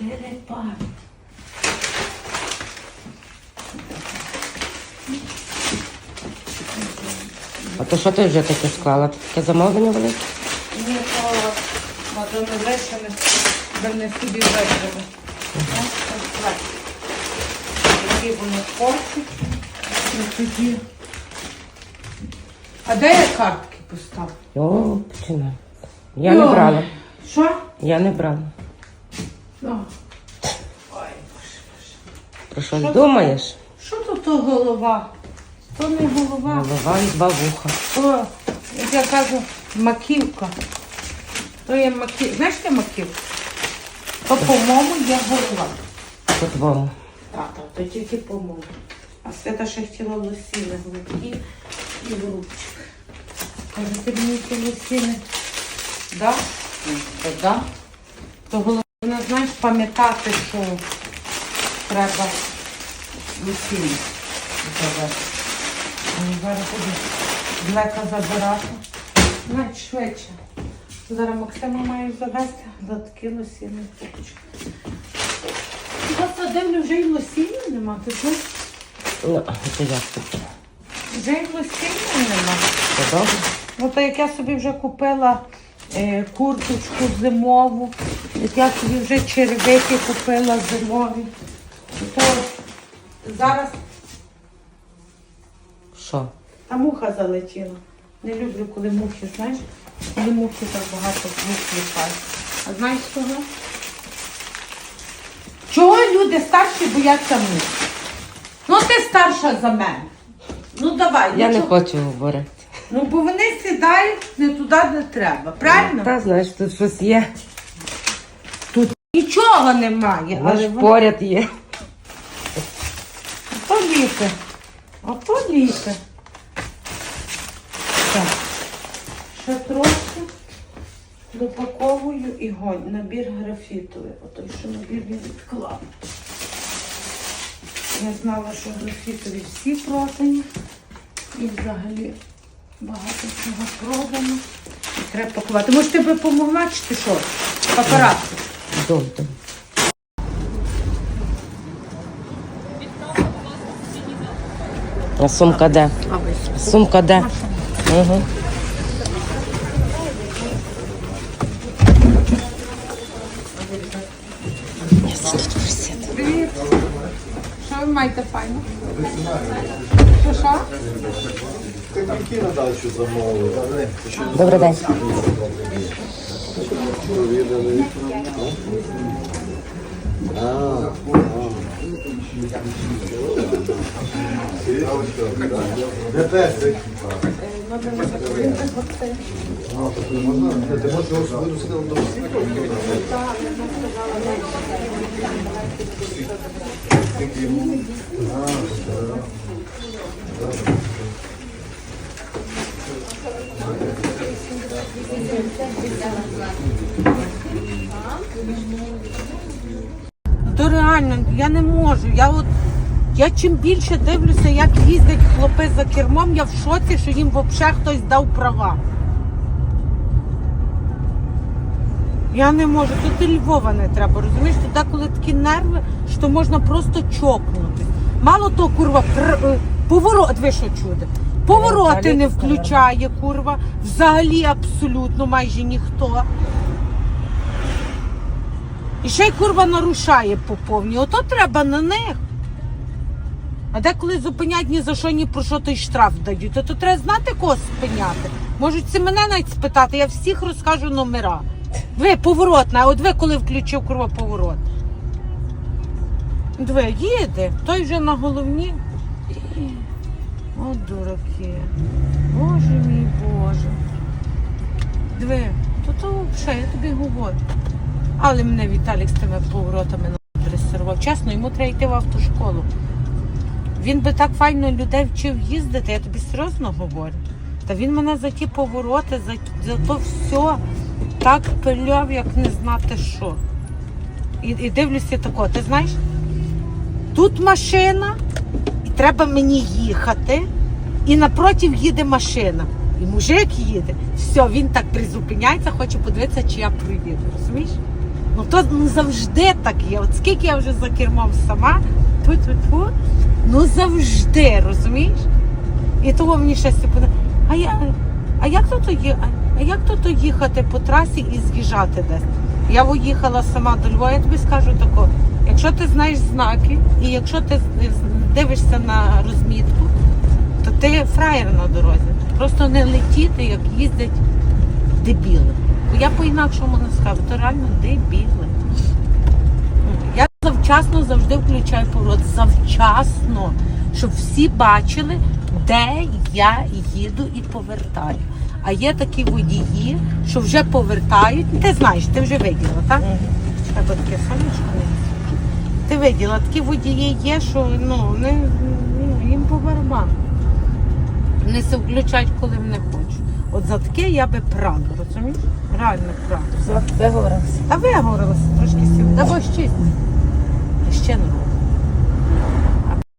Чотири пари. А то що ти вже таке склала? Таке замовлення велике? Ні, то мадони вишені, де не собі витримали. Які вони порці. Тоді. А де я картки поставлю? О, починай. Я не брала. Що? Я не брала. Ой, Про що Що думаєш? Що тут то голова? То не голова. Голова і два вуха. О, як я кажу, маківка. То є маківка. Знаєш, що маківка? То, по-моєму, є голова. По-твому. Так, так, то тільки по-моєму. А Свята ще хотіла лосіни голубки і голубчик. Каже, ти мені ті лосіни. Да? То да. То головне, знаєш, пам'ятати, що треба лосіни. забрати. Ну, Зараз буду блека забирати. Навіть швидше. Зараз Максима маю завести за такі лосіни купочки. Я садивлю вже й лосіння нема, ти знаєш? Ну, це як тут? Вже й лосіння нема. Це добре? Ну то як я собі вже купила е, курточку зимову, я собі вже черевики купила зимові, то зараз Що? та муха залетіла. Не люблю, коли мухи, знаєш, коли мухи так багато мух літають. А знаєш чого? Чого люди старші бояться мух? Ну ти старша за мене. Ну давай, Я ну, не чого? хочу говорити. Ну, бо вони сідають не туди, де треба. Правильно? Та знаєш, тут щось є. Нічого немає, але Але вони поряд є. А політи. Так. Ще трошки допаковую і гонь. Набір графітовий. Ото що набір він відклав. Я знала, що графітові всі продані. І взагалі багато чого продано. І треба пакувати. Може, ти би помогла, чи ти що? Папарат. Добре. А сумка де? Сумка де? Угу. Привіт. Що ви маєте файно? Що що? Які на дачу замовили? Добрий день. Де песик? Ти можеш його свою сидіти до так. То реально, я не можу. Я от я чим більше дивлюся, як їздять хлопи за кермом, я в шоці, що їм взагалі хтось дав права. Я не можу. Тут і Львова не треба, розумієш? Туди, коли такі нерви, що можна просто чокнути. Мало того, курва, пр- е, поворот, ви що чуде? Повороти не включає, курва. Взагалі абсолютно майже ніхто. І ще й курва нарушає по повній. Ото треба на них. А деколи зупинять ні за що, ні про що той штраф дають. То, то треба знати кого спиняти. Можуть це мене навіть спитати, я всіх розкажу номера. Ви поворотна, а от ви коли включив курва поворот. Диви, їде, той вже на головні. О, дураки. Боже мій Боже. Диви, то то взагалі, я тобі говорю. Але мене Віталік з тими поворотами дресирував. Чесно, йому треба йти в автошколу. Він би так файно людей вчив їздити, я тобі серйозно говорю. Та він мене за ті повороти, за, за то все так пиляв, як не знати що. І, і дивлюся тако, ти знаєш, тут машина, треба мені їхати, і напротив їде машина. І мужик їде. Все, він так призупиняється, хоче подивитися, чи я проїду. Розумієш? Ну то ну, завжди так є. От скільки я вже за кермом сама, тьфу-тьфу-тьфу, ну завжди, розумієш? І того мені щастя подає. А а як то є? А, як то їхати по трасі і з'їжджати десь? Я виїхала сама до Львова, я тобі скажу тако. Якщо ти знаєш знаки, і якщо ти дивишся на розмітку, то ти фраєр на дорозі. Просто не летіти, як їздять дебіли. Бо я по-інакшому не скажу, то реально дебіли. Я завчасно завжди включаю поворот. Завчасно, щоб всі бачили, де я їду і повертаю. А є такі водії, що вже повертають. Ти знаєш, ти вже виділа, так? Чекай, бо таке сонечко виділа, такі водії є, що ну, не, ну, їм по барабану. Вони се включають, коли вони хочуть. От за таке я би прала, розумієш? Реально прала. Все. Та виговорилася трошки сьогодні. Та бо щось.